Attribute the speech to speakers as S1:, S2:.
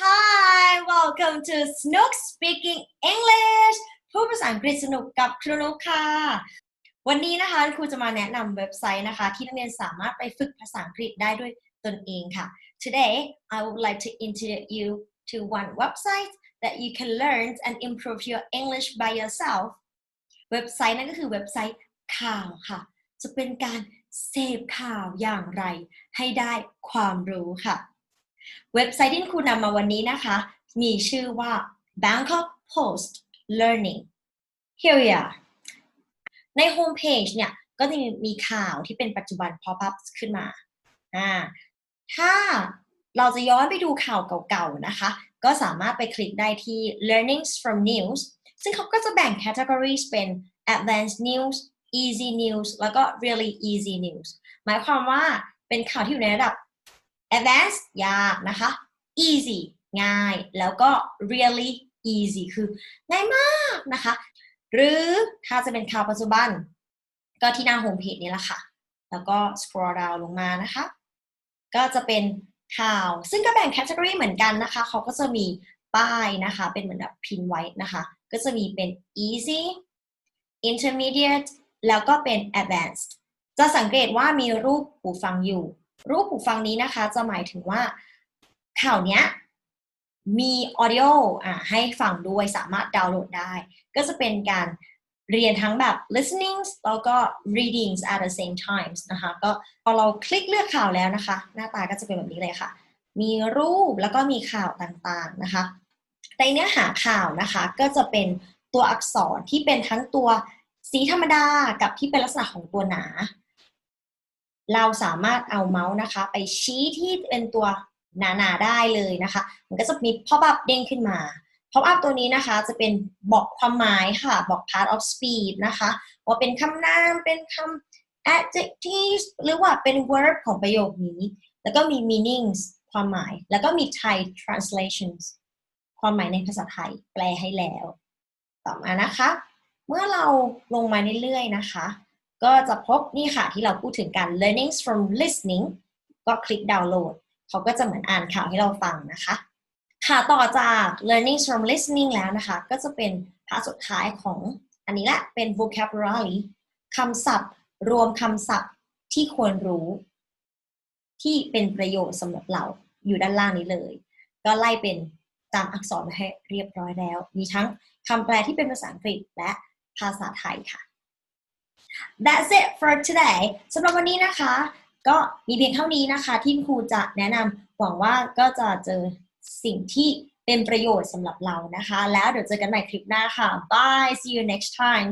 S1: Hi welcome to Snook Speaking English พูดภาษาอังกฤษสนุกกับครูนุกค่ะ วันนี้นะคะครูจะมาแนะนำเว็บไซต์นะคะ ที่นักเรียนสามารถไปฝึกภาษาอังกฤษได้ด้วยตนเองค่ะ Today I would like to introduce you to one website that you can learn and improve your English by yourself เว็บไซต์นั่นก็คือเว็บไซต์ข่าวค่ะ จะเป็นการเสพข่าวอย่างไร ให้ได้ความรู้ค่ะ เว็บไซต์ที่ครูนำมาวันนี้นะคะ มีชื่อว่า Bangkok Post Learning here we are ในโฮมเพจเนี่ย ก็จะมีข่าวที่เป็นปัจจุบัน pop up ขึ้นมาอ่าถ้าเราจะย้อนไปดูข่าวเก่าๆนะคะ ก็สามารถไปคลิกได้ที่ learnings from news ซึ่งเขาก็จะแบ่ง categories เป็น advanced news easy news แล้วก็ really easy news หมายความว่าเป็นข่าวที่อยู่ในระดับ advanced ยากนะคะ easy ง่าย แล้วก็ really easy คือง่ายมากนะคะ หรือถ้าจะเป็นข่าวปัจจุบัน ก็ที่หน้าโฮมเพจนี้แหละค่ะ แล้วก็ scroll down ลงมานะคะ ก็จะเป็นข่าว ซึ่งก็แบ่ง category เหมือนกันนะคะ เขาก็จะมีป้ายนะคะ เป็นเหมือนแบบพินไว้นะคะ ก็จะมีเป็น easy intermediate แล้วก็เป็น advanced จะสังเกตว่ามีรูปหูฟังอยู่ รูปหูฟังนี้นะคะ จะหมายถึงว่าข่าวเนี้ยมีออดิโออะให้ฟังด้วยสามารถดาวน์โหลดได้ ก็จะเป็นการเรียนทั้งแบบ listening แล้วก็ readings at the same times นะคะ ก็พอเราคลิกเลือกข่าวแล้วนะคะ หน้าตาก็จะเป็นแบบนี้เลยค่ะ มีรูปแล้วก็มีข่าวต่างๆนะคะ ในเนื้อหาข่าวนะคะ ก็จะเป็นตัวอักษรที่เป็นทั้งตัวสีธรรมดากับที่เป็นลักษณะของตัวหนา เราสามารถเอาเมาส์นะคะ ไปชี้ที่เป็นตัวหนาๆได้เลยนะคะ มันก็จะมี pop up เด้งขึ้นมา pop up ตัวนี้นะคะจะเป็นบอกความหมายค่ะ บอก part of speech นะคะว่าเป็นคำนามเป็นคำ adjective หรือว่าเป็น verb ของประโยคนี้ แล้วก็มี meanings ความหมาย แล้วก็มี Thai translations ความหมายในภาษาไทยแปลให้แล้ว ต่อมานะคะ เมื่อเราลงมาเรื่อยๆนะคะ ก็จะพบนี่ค่ะที่เราพูดถึงการ learnings from listening ก็คลิกดาวน์โหลด เขาก็จะเหมือนอ่านข่าวให้เราฟังนะคะ ค่ะต่อจาก learning from listening แล้วนะคะ ก็จะเป็นพาร์ทสุดท้ายของอันนี้แหละเป็น vocabulary คำศัพท์ รวมคำศัพท์ที่ควรรู้ ที่เป็นประโยชน์สำหรับเราอยู่ด้านล่างนี้เลย ก็ไล่เป็นตามอักษรมาให้เรียบร้อยแล้ว มีทั้งคำแปลที่เป็นภาษาอังกฤษและภาษาไทยค่ะ That's it for today สำหรับวันนี้นะคะ ก็มีเพียงเท่านี้นะคะ ที่ครูจะแนะนำหวังว่าก็จะเจอสิ่งที่เป็นประโยชน์สำหรับเรานะคะ แล้วเดี๋ยวเจอกันใหม่คลิปหน้าค่ะ Bye see you next time